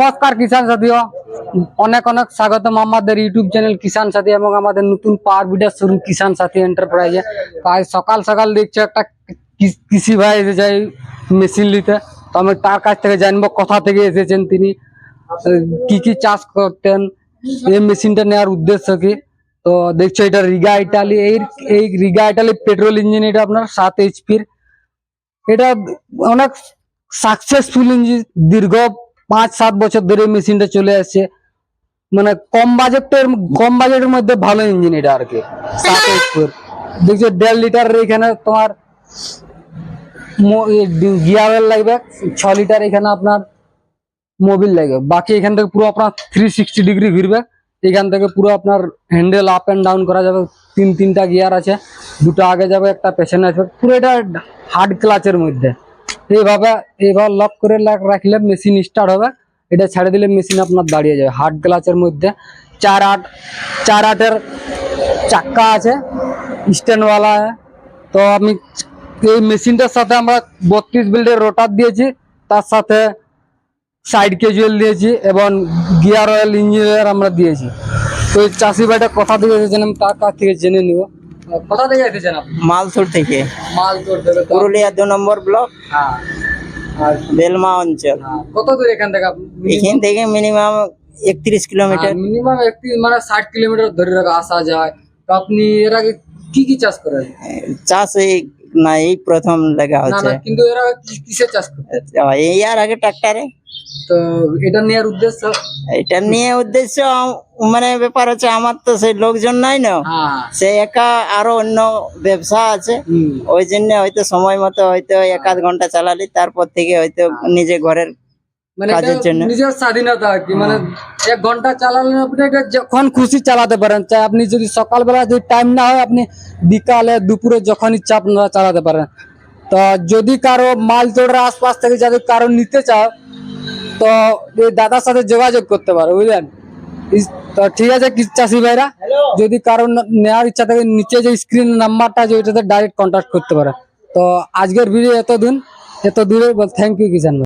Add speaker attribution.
Speaker 1: নমস্কার কিষান সাথীও। অনেক অনেক স্বাগতম আমাদের ইউটিউব চ্যানেল কিষান সাথী এবং আমাদের নতুন পাওয়ার বিডার শুরু কিষান সাথী এন্টারপ্রাইজে তো আজ সকাল সকাল দেখছ একটা কৃষি ভাই এসেছে মেশিন নিতে। তো আমি তার কাছ থেকে জানব কোথা থেকে এসেছেন তিনি, কি কি চাষ করতেন, এই মেশিনটা নেওয়ার উদ্দেশ্য কি? তো দেখছ এটা রিগা ইটালি এই এই রিগা ইটালি পেট্রোল ইঞ্জিন এটা আপনার সাত এইচপির এটা অনেক সাকসেসফুল ইঞ্জিন দীর্ঘ পাঁচ সাত বছর ধরে মেশিনটা চলে আসছে। মানে কম বাজেটের কম বাজেটের মধ্যে ভালো ইঞ্জিন এটা আর কি। সাত দেখছ, দেড় লিটার এখানে তোমার গিয়ার লাগবে, ছ লিটার এখানে আপনার মোবিল লাগবে। বাকি এখান থেকে পুরো আপনার থ্রি সিক্সটি ডিগ্রি ঘুরবে। এখান থেকে পুরো আপনার হ্যান্ডেল আপ অ্যান্ড ডাউন করা যাবে। তিন, তিনটা গিয়ার আছে। দুটো আগে যাবে, একটা পেছনে আসবে। পুরো এটা হার্ড ক্লাচের মধ্যে। এইভাবে এইভাবে লক করে রাখলে মেশিন স্টার্ট হবে। এটা ছেড়ে দিলে মেশিন আপনার দাঁড়িয়ে যাবে। হার্ড গ্লাসের মধ্যে চার আট চার আটের চাক্কা আছে স্ট্যান্ডওয়ালা তো আমি এই মেশিনটার সাথে আমরা বত্রিশ বিল্ডের রোটার দিয়েছি। তার সাথে সাইড ক্যাজুয়াল দিয়েছি এবং গিয়ার অয়েল ইঞ্জিনিয়ার আমরা দিয়েছি। তো চাষি ভাইটা কোথা থেকে এসেছেন আমি তার কাছ থেকে জেনে নিব। কোথা থেকে এসেছেন আপনি?
Speaker 2: মালসুর থেকে।
Speaker 1: মাল থেকে
Speaker 2: পুরুলিয়া দু নম্বর ব্লক।
Speaker 1: হ্যাঁ। আর
Speaker 2: বেলমা অঞ্চল।
Speaker 1: হ্যাঁ, কত দূর এখান থেকে
Speaker 2: এখান থেকে মিনিমাম একত্রিশ কিলোমিটার
Speaker 1: মিনিমাম একত্রিশ মানে ষাট কিলোমিটার ধরে রাখা আসা যায় তো আপনি এর আগে কি কি চাষ করেন?
Speaker 2: চাষ এই না এই প্রথম লাগা হচ্ছে।
Speaker 1: কিন্তু এরা কিসে চাষ
Speaker 2: এই আর আগে ট্রাক্টারে।
Speaker 1: তো এটা নেওয়ার উদ্দেশ্য?
Speaker 2: এটা নিয়ে উদ্দেশ্য মানে ব্যাপার হচ্ছে আমার তো সেই লোকজন নাই না।
Speaker 1: হ্যাঁ।
Speaker 2: সে একা আরও অন্য ব্যবসা আছে। ওই জন্য হয়তো সময় মতো হয়তো এক আধ ঘণ্টা চালালি তারপর থেকে হয়তো নিজে ঘরের
Speaker 1: মানে
Speaker 2: কাজের জন্য।
Speaker 1: নিজের স্বাধীনতা আর কি মানে এক ঘণ্টা চালালেন আপনি এটা যখন খুশি চালাতে পারেন চাই আপনি যদি সকালবেলা যদি টাইম না হয় আপনি বিকালে দুপুরে যখন ইচ্ছা আপনারা চালাতে পারেন। তো যদি কারও মাল তোড়ের আশপাশ থেকে যদি কারও নিতে চাও তো এই দাদার সাথে যোগাযোগ করতে পারো বুঝলেন? তো ঠিক আছে কি চাষি ভাইরা? যদি কারও নেওয়ার ইচ্ছা থাকে নিচে যে স্ক্রিন নাম্বারটা আছে ওইটাতে ডাইরেক্ট কন্ট্যাক্ট করতে পারে। তো আজকের ভিডিও এত দিন এত দূরে থ্যাংক ইউ কিষান